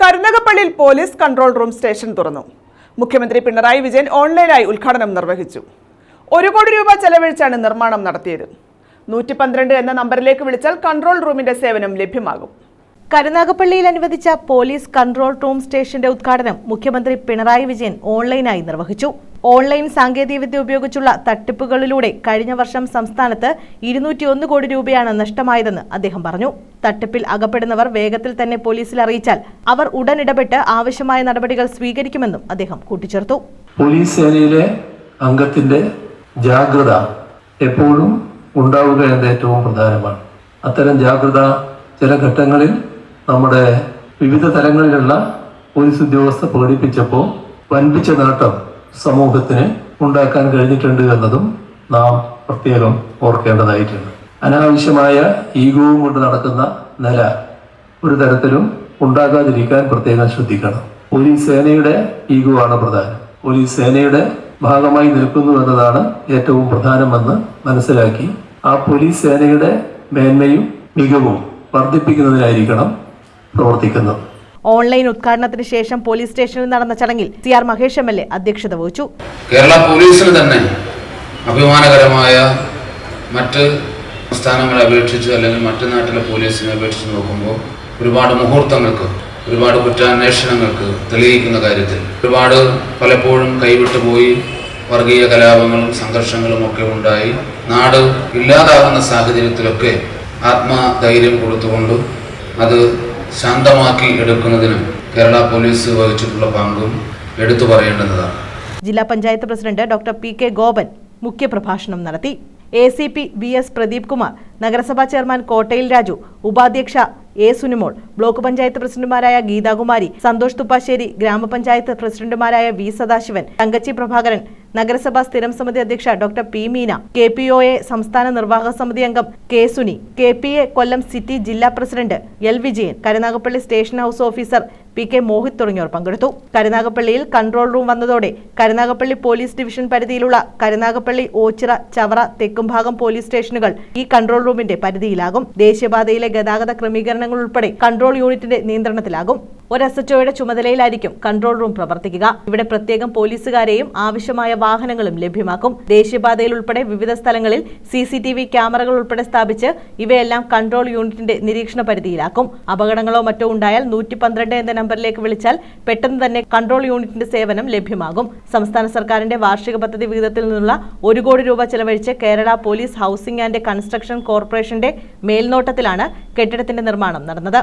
കരുനകപ്പള്ളിയിൽ police control room station തുറന്നു. മുഖ്യമന്ത്രി പിണറായി വിജയൻ ഓൺലൈനായി ഉദ്ഘാടനം നിർവഹിച്ചു. ഒരു കോടി രൂപ ചെലവഴിച്ചാണ് നിർമ്മാണം നടത്തിയത്. നൂറ്റി പന്ത്രണ്ട് എന്ന നമ്പറിലേക്ക് വിളിച്ചാൽ കൺട്രോൾ റൂമിന്റെ സേവനം ലഭ്യമാകും. കരുനാഗപ്പള്ളിയിൽ അനുവദിച്ച പോലീസ് കൺട്രോൾ റൂം സ്റ്റേഷന്റെ ഉദ്ഘാടനം മുഖ്യമന്ത്രി പിണറായി വിജയൻ ഓൺലൈനായി നിർവഹിച്ചു. ഓൺലൈൻ സാങ്കേതികവിദ്യ ഉപയോഗിച്ചുള്ള തട്ടിപ്പുകളിലൂടെ കഴിഞ്ഞ വർഷം സംസ്ഥാനത്ത് ഇരുന്നൂറ്റിയൊന്ന് കോടി രൂപയാണ് നഷ്ടമായതെന്ന് അദ്ദേഹം പറഞ്ഞു. തട്ടിപ്പിൽ അകപ്പെടുന്നവർ വേഗത്തിൽ തന്നെ പോലീസിൽ അറിയിച്ചാൽ അവർ ഉടൻ ഇടപെട്ട് ആവശ്യമായ നടപടികൾ സ്വീകരിക്കുമെന്നും അദ്ദേഹം കൂട്ടിച്ചേർത്തു. പോലീസ് സേനയിലെ അംഗത്തിന്റെ ജാഗ്രത എപ്പോഴും ഉണ്ടാവുക എന്നത് ഏറ്റവും പ്രധാനമാണ്. അത്തരം ജാഗ്രത ചില ഘട്ടങ്ങളിൽ നമ്മുടെ വിവിധ തലങ്ങളിലുള്ള പോലീസ് ഉദ്യോഗസ്ഥ പ്രകടിപ്പിച്ചപ്പോൾ വൻപിച്ച നേട്ടം സമൂഹത്തിന് ഉണ്ടാക്കാൻ കഴിഞ്ഞിട്ടുണ്ട് എന്നതും നാം പ്രത്യേകം ഓർക്കേണ്ടതായിട്ടുണ്ട്. അനാവശ്യമായ ഈഗോവും കൊണ്ട് നടക്കുന്ന നില ഒരു തരത്തിലും ഉണ്ടാകാതിരിക്കാൻ പ്രത്യേകം ശ്രദ്ധിക്കണം. ഒരു സേനയുടെ ഈഗോ ആണ് പ്രധാനം. ഒരു സേനയുടെ ഭാഗമായി നിൽക്കുന്നു എന്നതാണ് ഏറ്റവും പ്രധാനമെന്ന് മനസ്സിലാക്കി ആ പോലീസ് സേനയുടെ മേന്മയും മികവും വർദ്ധിപ്പിക്കുന്നതിനായിരിക്കണം പ്രവർത്തിക്കുന്നത്. ഓൺലൈൻ ഉദ്ഘാടനത്തിന് ശേഷം പോലീസ് സ്റ്റേഷനിൽ നടന്ന ചടങ്ങിൽ C R Mahesh M L A അധ്യക്ഷത വഹിച്ചു. കേരള പോലീസിന് തന്നെ അഭിമാനകരമായ മറ്റ് സംസ്ഥാനങ്ങളെ അപേക്ഷിച്ച് അല്ലെങ്കിൽ മറ്റു നാട്ടിലെ പോലീസിനെ അപേക്ഷിച്ച് നോക്കുമ്പോൾ ഒരുപാട് മുഹൂർത്തങ്ങൾക്ക് ഒരുപാട് കുറ്റാന്വേഷണങ്ങൾക്ക് തെളിയിക്കുന്ന കാര്യത്തിൽ ഒരുപാട് പലപ്പോഴും കൈവിട്ടു പോയി വർഗീയ കലാപങ്ങളും സംഘർഷങ്ങളും ഒക്കെ ഉണ്ടായി നാട് ഇല്ലാതാകുന്ന സാഹചര്യത്തിലൊക്കെ ആത്മധൈര്യം കൊടുത്തുകൊണ്ട് അത് ശാന്തമാക്കി എടുക്കുന്നതിനും കേരള പോലീസ് വഹിച്ചിട്ടുള്ള പങ്കും എടുത്തു പറയേണ്ടതാണ്. ജില്ലാ panchayat president doctor P K Gopan മുഖ്യപ്രഭാഷണം നടത്തി. A C P V S Pradeep Kumar നഗരസഭാ ചെയർമാൻ കോട്ടയിൽ രാജു ഉപാധ്യക്ഷ എ സുനിമോൾ ബ്ലോക്ക് പഞ്ചായത്ത് പ്രസിഡന്റുമാരായ ഗീതാകുമാരി സന്തോഷ് തുപ്പാശ്ശേരി ഗ്രാമപഞ്ചായത്ത് പ്രസിഡന്റുമാരായ വി സദാശിവൻ തങ്കച്ചി പ്രഭാകരൻ നഗരസഭാ സ്ഥിരം സമിതി അധ്യക്ഷ doctor P Meena K P O A സംസ്ഥാന നിർവാഹക സമിതി അംഗം K Suni K P A Kollam city ജില്ലാ president L Vijayan Karunagappally station house officer P K Mohit തുടങ്ങിയവർ പങ്കെടുത്തു. കരുനാഗപ്പള്ളിയിൽ കൺട്രോൾ റൂം വന്നതോടെ കരുനാഗപ്പള്ളി പോലീസ് ഡിവിഷൻ പരിധിയിലുള്ള കരുനാഗപ്പള്ളി ഓച്ചിറ ചവറ തെക്കുംഭാഗം പോലീസ് സ്റ്റേഷനുകൾ ഈ കൺട്രോൾ റൂമിന്റെ പരിധിയിലാകും. ദേശീയപാതയിലെ ഗതാഗത ക്രമീകരണങ്ങൾ ഉൾപ്പെടെ കൺട്രോൾ യൂണിറ്റിന്റെ നിയന്ത്രണത്തിലാകും. ഒരു എസ് എച്ച്ഒയുടെ ചുമതലയിലായിരിക്കും കൺട്രോൾ റൂം പ്രവർത്തിക്കുക. ഇവിടെ പ്രത്യേകം പോലീസുകാരെയും ആവശ്യമായ വാഹനങ്ങളും ലഭ്യമാക്കും. ദേശീയപാതയിൽ ഉൾപ്പെടെ വിവിധ സ്ഥലങ്ങളിൽ സി സി ടി വി ക്യാമറകൾ ഉൾപ്പെടെ സ്ഥാപിച്ച് ഇവയെല്ലാം കൺട്രോൾ യൂണിറ്റിന്റെ നിരീക്ഷണ പരിധിയിലാക്കും. അപകടങ്ങളോ മറ്റോ ഉണ്ടായാൽ നൂറ്റി പന്ത്രണ്ട് എന്ന നമ്പറിലേക്ക് വിളിച്ചാൽ പെട്ടെന്ന് തന്നെ കൺട്രോൾ യൂണിറ്റിന്റെ സേവനം ലഭ്യമാകും. സംസ്ഥാന സർക്കാരിന്റെ വാർഷിക പദ്ധതി വിഹിതത്തിൽ നിന്നുള്ള ഒരു കോടി രൂപ ചെലവഴിച്ച് Kerala police housing and construction കോർപ്പറേഷന്റെ മേൽനോട്ടത്തിലാണ് കെട്ടിടത്തിന്റെ നിർമ്മാണം നടന്നത്.